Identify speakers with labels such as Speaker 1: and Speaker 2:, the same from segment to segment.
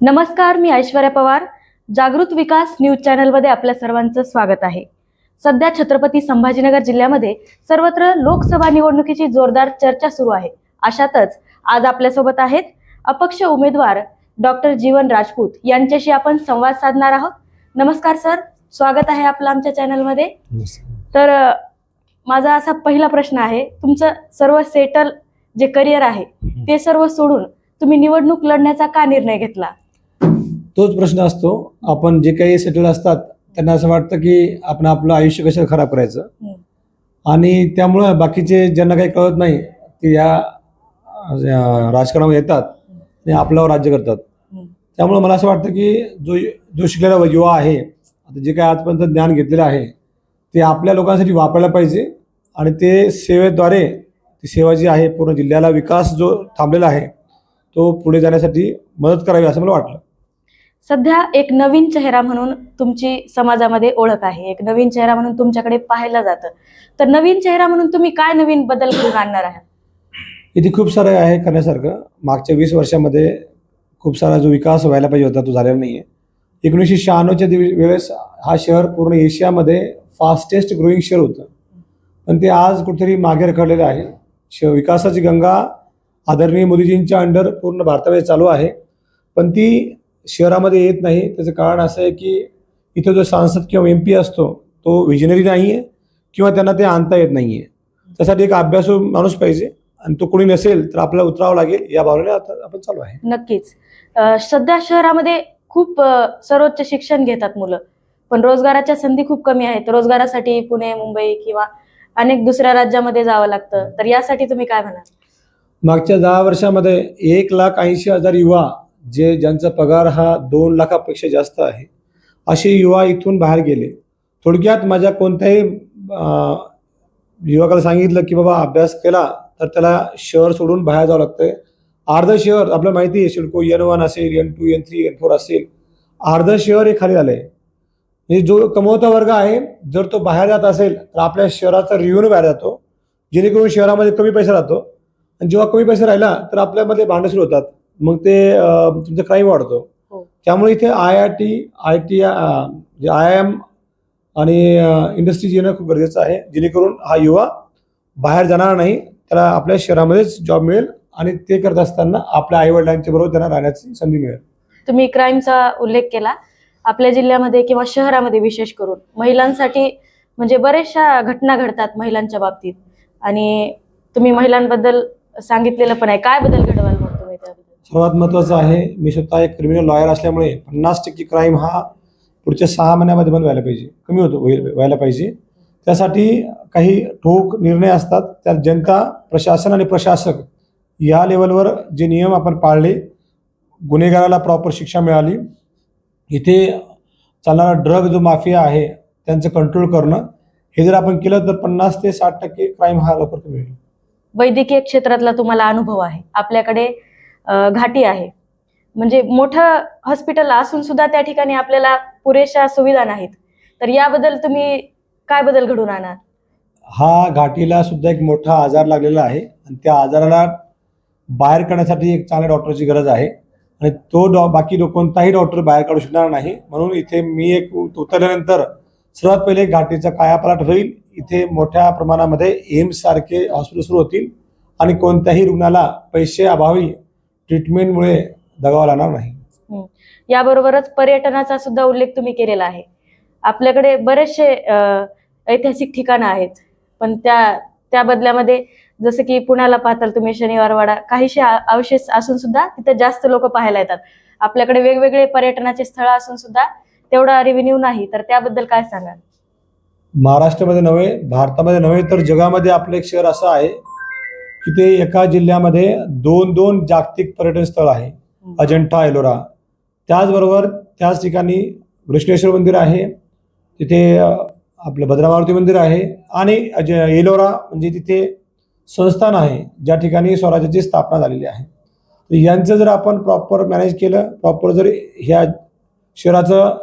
Speaker 1: नमस्कार मी ऐश्वर्या पवार. जागृत विकास न्यूज चॅनलमध्ये आपल्या सर्वांचं स्वागत आहे. सध्या छत्रपती संभाजीनगर जिल्ह्यामध्ये सर्वत्र लोकसभा निवडणुकीची जोरदार चर्चा सुरू आहे. अशातच आज आपल्यासोबत आहेत अपक्ष उमेदवार डॉक्टर जीवन राजपूत यांच्याशी आपण संवाद साधणार आहोत. नमस्कार सर. स्वागत आहे आपलं आमच्या चॅनलमध्ये. तर माझा असा पहिला प्रश्न आहे तुमचं सर्व सेटल जे करिअर आहे ते सर्व सोडून तुम्ही निवडणूक लढण्याचा का निर्णय घेतला?
Speaker 2: तोच प्रश्न असतो आपण जे काही सेटल असतात त्यांना असं वाटतं की आपण आपलं आयुष्य कसं खराब करायचं. आणि त्यामुळं बाकीचे ज्यांना काही कळत नाही ते या राजकारणामध्ये येतात ते आपल्यावर राज्य करतात. त्यामुळं मला असं वाटतं की जो जो शिकलेला युवा आहे आता जे काही आजपर्यंत ज्ञान घेतलेलं आहे ते आपल्या लोकांसाठी वापरायला पाहिजे आणि ते सेवेद्वारे ती सेवा जी आहे पूर्ण जिल्ह्याला विकास जो थांबलेला आहे तो पुढे जाण्यासाठी मदत करावी असं मला वाटलं
Speaker 1: सध्या एक नवीन चेहरा म्हणून तुमची समाजामध्ये ओळख आहे. एक नवीन चेहरा म्हणून तुमच्याकडे पाहिलं जातं. तर नवीन चेहरा म्हणून तुम्ही काय नवीन बदल घडून आणणार आहात?
Speaker 2: इथे खूप सारं आहे करण्यासारखं. मागच्या वीस वर्षामध्ये खूप सारा जो विकास व्हायला पाहिजे होता तो झालेला नाही आहे एकोणीसशे शहाण्णवच्या दिव वेळेस हा शहर पूर्ण एशियामध्ये फास्टेस्ट ग्रोईंग शहर होतं. पण ते आज कुठेतरी मागे रखडलेलं आहे. श विकासाची गंगा आदरणीय मोदीजींच्या अंडर पूर्ण भारतामध्ये चालू आहे. पण ती शहरामध्ये येत नाही. त्याचं कारण असं आहे की इथं जो सांसद किंवा एम पी असतो तो विजनरी नाही आहे किंवा त्यांना ते आणता येत नाही आहे त्यासाठी एक अभ्यासू माणूस पाहिजे. आणि तो कोणी नसेल तर आपल्याला उतरावं लागेल. या भावनेने आता आपण चालू आहे.
Speaker 1: नक्कीच. सध्या शहरामध्ये खूप सर्वोच्च शिक्षण घेतात मुलं. पण रोजगाराच्या संधी खूप कमी आहेत. रोजगारासाठी पुणे मुंबई किंवा अनेक दुसऱ्या राज्यामध्ये जावं लागतं. तर यासाठी तुम्ही काय म्हणाल?
Speaker 2: मागच्या दहा वर्षामध्ये एक लाख ऐंशी हजार युवा जे ज्यांचा पगार हा दोन लाखापेक्षा जास्त आहे असे युवा इथून बाहेर गेले. थोडक्यात माझ्या कोणत्याही युवकाला सांगितलं की बाबा अभ्यास केला तर त्याला शहर सोडून बाहेर जावं लागतंय. अर्ध शहर आपल्याला माहिती आहे शिडको एन वन असेल N two N three N four असेल. अर्ध शहर हे खाली झालं आहे म्हणजे जो कमवता वर्ग आहे जर तो बाहेर जात असेल तर आपल्या शहराचा रिव्ह्यून बाहेर जातो. जेणेकरून शहरामध्ये कमी पैसा राहतो. आणि जेव्हा कमी पैसा राहिला तर आपल्यामध्ये भांडं सुरू होतात. मग ते तुमचं क्राईम वाढतो.
Speaker 1: हो.
Speaker 2: त्यामुळे इथे I I T I T I M आणि इंडस्ट्रीज येणं खूप गरजेचं आहे. जेणेकरून हा युवा बाहेर जाणार नाही त्याला आपल्या शहरामध्येच जॉब मिळेल आणि ते करत असताना आपल्या आईवडिलांच्या बरोबर त्यांना राहण्याची संधी मिळेल.
Speaker 1: तुम्ही क्राईमचा उल्लेख केला. आपल्या जिल्ह्यामध्ये किंवा शहरामध्ये विशेष करून महिलांसाठी म्हणजे बऱ्याचशा घटना घडतात महिलांच्या बाबतीत. आणि तुम्ही महिलांबद्दल सांगितलेलं पण आहे. काय बदल घडवाल मग तुम्ही त्याबद्दल?
Speaker 2: सर्वात महत्त्वाचं आहे मी स्वतः एक क्रिमिनल लॉयर असल्यामुळे पन्नास टक्के क्राईम हा पुढच्या सहा महिन्यामध्ये बंद व्हायला पाहिजे. कमी होतो होईल व्हायला पाहिजे. त्यासाठी काही ठोक निर्णय असतात. त्यात जनता प्रशासन आणि प्रशासक या लेवलवर जे नियम आपण पाळले गुन्हेगाराला प्रॉपर शिक्षा मिळाली इथे चालणारा ड्रग जो माफिया आहे त्यांचं कंट्रोल करणं हे जर आपण केलं तर पन्नास ते साठ टक्के क्राईम हा लवकर कमी होईल.
Speaker 1: वैद्यकीय क्षेत्रातला तुम्हाला अनुभव आहे. आपल्याकडे घाटी आहे. म्हणजे मोठं हॉस्पिटल असून सुद्धा त्या ठिकाणी आपल्याला पुरेशा सुविधा नाहीत. तर याबद्दल तुम्ही काय बदल घडून आणा
Speaker 2: हा घाटीला सुद्धा एक मोठा आजार लागलेला आहे. आणि त्या आजाराला बाहेर काढण्यासाठी एक चांगल्या डॉक्टरची गरज आहे. आणि तो डॉ बाकी डॉ- कोणताही डॉक्टर बाहेर काढू शकणार नाही. म्हणून इथे मी एक उतरल्यानंतर सर्वात पहिले घाटीचा कायापालट होईल. इथे मोठ्या प्रमाणामध्ये एम्स सारखे हॉस्पिटल सुरू होतील. आणि कोणत्याही रुग्णाला पैसे अभावी ट्रीटमेंटमुळे दगावं लागणार नाही.
Speaker 1: याबरोबरच पर्यटनाचा सुद्धा उल्लेख तुम्ही केलेला आहे. आपल्याकडे बरेचसे ऐतिहासिक ठिकाणं आहेत. पण त्या त्या बदल्यामध्ये जसं की पुण्याला पाहताल तुम्ही शनिवारवाडा काहीशे अवशेष असून सुद्धा तिथे जास्त लोक पाहायला येतात. आपल्याकडे वेगवेगळे पर्यटनाचे स्थळं असून सुद्धा तेवढा रेव्हेन्यू नाही. तर त्याबद्दल काय सांगाल?
Speaker 2: महाराष्ट्रामध्ये नव्हे भारतामध्ये नव्हे तर जगामध्ये आपलं एक शहर असं आहे की ते एका जिल्ह्यामध्ये दोन दोन जागतिक पर्यटन स्थळ आहे अजंठा एलोरा. त्याचबरोबर त्याच ठिकाणी कृष्णेश्वर मंदिर आहे तिथे आपलं भद्रामारुती मंदिर आहे आणि अज एलोरा म्हणजे तिथे संस्थान आहे ज्या ठिकाणी स्वराज्याची स्थापना झालेली आहे. तर यांचं जर आपण प्रॉपर मॅनेज केलं प्रॉपर जर ह्या शहराचं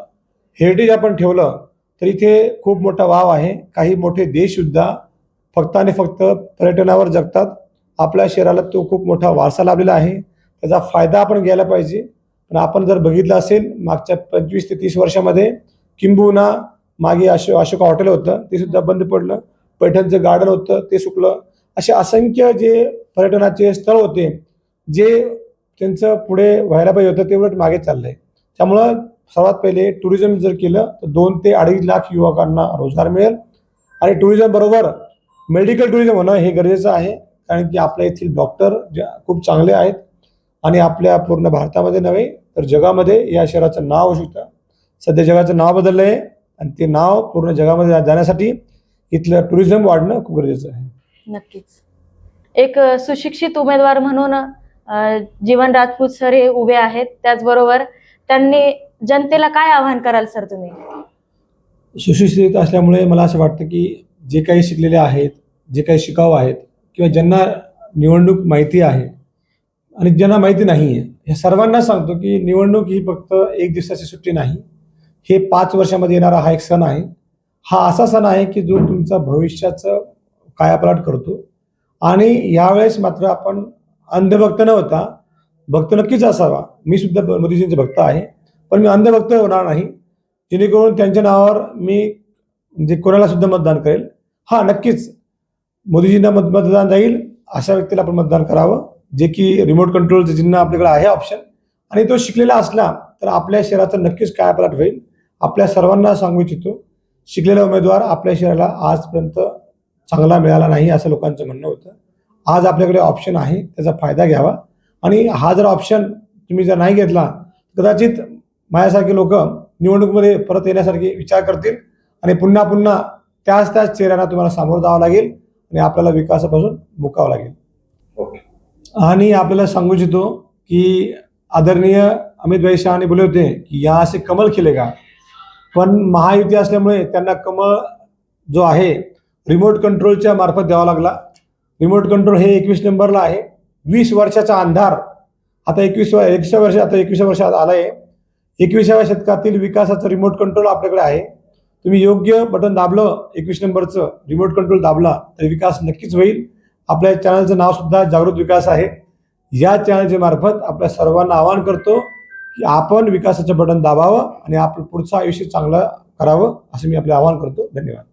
Speaker 2: हेरिटेज आपण ठेवलं तर इथे खूप मोठा वाव आहे. काही मोठे देशसुद्धा फक्त आणि फक्त पर्यटनावर जगतात. आपल्या शहराला तो खूप मोठा वारसा लाभलेला आहे. त्याचा फायदा आपण घ्यायला पाहिजे. पण आपण जर बघितलं असेल मागच्या पंचवीस ते तीस वर्षामध्ये किंबहुना मागे अशो अशोका हॉटेल होतं ते सुद्धा बंद पडलं. पैठणचं गार्डन होतं ते सुकलं. असे असंख्य जे पर्यटनाचे स्थळ होते जे त्यांचं पुढे व्हायला पाहिजे होतं ते उलट मागे चाललंय. त्यामुळं सर्वात पहिले टुरिझम जर केलं तर दोन ते अडीच लाख युवकांना रोजगार मिळेल. आणि टुरिझम बरोबर मेडिकल टुरिझम होणं हे गरजेचं आहे. कारण की आपल्या येथील डॉक्टर खूप चांगले आहेत आणि आपल्या पूर्ण भारतामध्ये नव्हे तर जगामध्ये या शहराचं नाव होऊ शकतं सध्या जगाचं नाव बदललं आहे आणि ते नाव पूर्ण जगामध्ये जाण्यासाठी इथलं टुरिझम वाढणं खूप गरजेचं आहे.
Speaker 1: नक्कीच. एक सुशिक्षित उमेदवार म्हणून जीवन राजपूत सर हे उभे आहेत. त्याचबरोबर त्यांनी जनतेला काय आवाहन कराल सर तुम्ही?
Speaker 2: सुशिक्षित असल्यामुळे मला असं वाटतं की जे काही शिकलेले आहेत जे काही शिकाऊ आहेत किंवा ज्यांना निवडणूक माहिती आहे आणि ज्यांना माहिती नाही आहे हे सर्वांना सांगतो की निवडणूक ही फक्त एक दिवसाची सुट्टी नाही. हे पाच वर्षामध्ये येणारा हा एक सण आहे. हा असा सण आहे की जो तुमचा भविष्याचं कायापालट करतो. आणि यावेळेस मात्र आपण अंधभक्त न होता भक्त नक्कीच असावा. मी सुद्धा मोदीजींचे भक्त आहे. पण मी अंधभक्त होणार नाही. जेणेकरून त्यांच्या नावावर मी म्हणजे कोणाला सुद्धा मतदान करेल. हा नक्कीच. मोदीजींना मत मतदान जाईल अशा व्यक्तीला आपण मतदान करावं. जे की रिमोट कंट्रोल जिन्ना आपल्याकडे आहे ऑप्शन आणि तो शिकलेला असला तर आपल्या शहराचं नक्कीच काय पलट होईल. आपल्या सर्वांना सांगू इच्छितो शिकलेला उमेदवार आपल्या शहराला आजपर्यंत चांगला मिळाला नाही असं लोकांचं म्हणणं होतं. आज आपल्याकडे ऑप्शन आहे त्याचा फायदा घ्यावा. आणि हा जर ऑप्शन तुम्ही जर नाही घेतला कदाचित माझ्यासारखे लोक निवडणुकीमध्ये परत येण्यासारखे विचार करतील. आणि पुन्हा पुन्हा त्याच त्याच चेहऱ्यांना तुम्हाला सामोरं जावं लागेल. आणि आपल्याला विकासापासून मुकावं लागेल. आणि आपल्याला सांगू इच्छितो की आदरणीय अमित भाई शहाने बोले होते की यहाँ से कमल खिलेगा पण महायुती असल्यामुळे त्यांना कमळ जो आहे रिमोट कंट्रोलच्या मार्फत द्यावा लागला. रिमोट कंट्रोल हे एकवीस नंबरला आहे. वीस वर्षाचा अंधार. आता एकवीस एकविसाव्या वर्ष आता एकविसाव्या वर्षात आलं आहे एकविसाव्या शतकातील विकासाचं रिमोट कंट्रोल आपल्याकडे आहे. तुम्ही योग्य बटन दाबलं एकवीस नंबरचं रिमोट कंट्रोल दाबला तर विकास नक्कीच होईल. आपल्या चॅनलचं नावसुद्धा जागृत विकास आहे. या चॅनलच्या मार्फत आपल्या सर्वांना आवाहन करतो की आपण विकासाचं बटन दाबावं आणि आपलं पुढचं आयुष्य चांगलं करावं असं मी आपले आवाहन करतो. धन्यवाद.